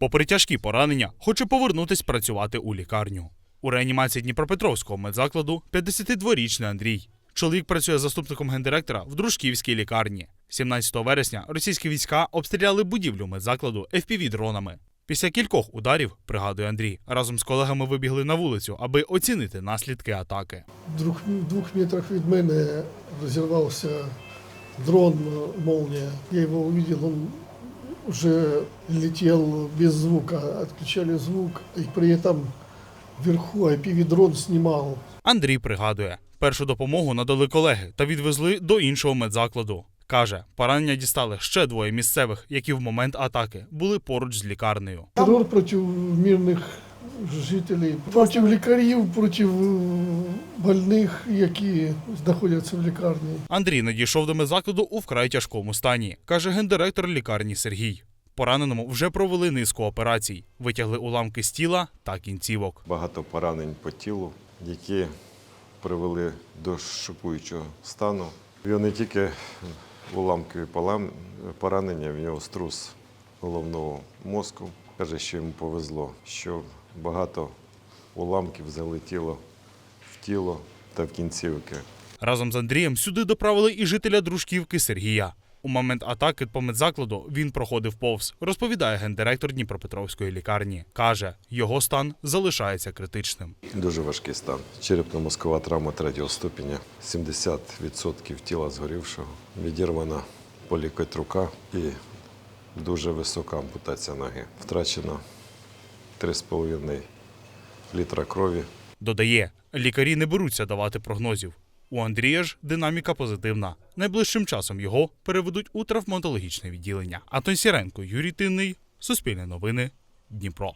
Попри тяжкі поранення, хоче повернутись працювати у лікарню. У реанімації Дніпропетровського медзакладу 52-річний Андрій. Чоловік працює заступником гендиректора в Дружківській лікарні. 17 вересня російські війська обстріляли будівлю медзакладу FPV-дронами. Після кількох ударів, пригадує Андрій, разом з колегами вибігли на вулицю, аби оцінити наслідки атаки. В двох, метрах від мене розірвався дрон «Молния». Я его увидел, он уже летел без звука, отключали звук, и при этом вверху IPV-дрон снимал. Андрій пригадує, першу допомогу надали колеги та відвезли до іншого медзакладу. Каже, поранення дістали ще двоє місцевих, які в момент атаки були поруч з лікарнею. Терор проти мирних жителів, проти лікарів, проти е, больних, які знаходяться в лікарні. Андрій надійшов до медзакладу у вкрай тяжкому стані, каже гендиректор лікарні Сергій. Пораненому вже провели низку операцій, витягли уламки з тіла та кінцівок. багато поранень по тілу, які привели до шокуючого стану. В нього не тільки уламкові полам- поранення, в нього струс головного мозку. Каже, що йому повезло, що багато уламків залетіло в тіло та в кінцівки. Разом з Андрієм сюди доправили і жителя дружківки Сергія. У момент атаки по медзакладу він проходив повз, розповідає гендиректор Дніпропетровської лікарні. Каже, його стан залишається критичним. Дуже важкий стан. Черепно-мозкова травма третього ступеня, 70% тіла згорівшого, відірвана полікоть рука і дуже висока ампутація ноги. Втрачено 3,5 літра крові. Додає, лікарі не беруться давати прогнозів. У Андрія ж динаміка позитивна. Найближчим часом його переведуть у травматологічне відділення. Антон Сіренко, Юрій Тинний, Суспільне новини, Дніпро.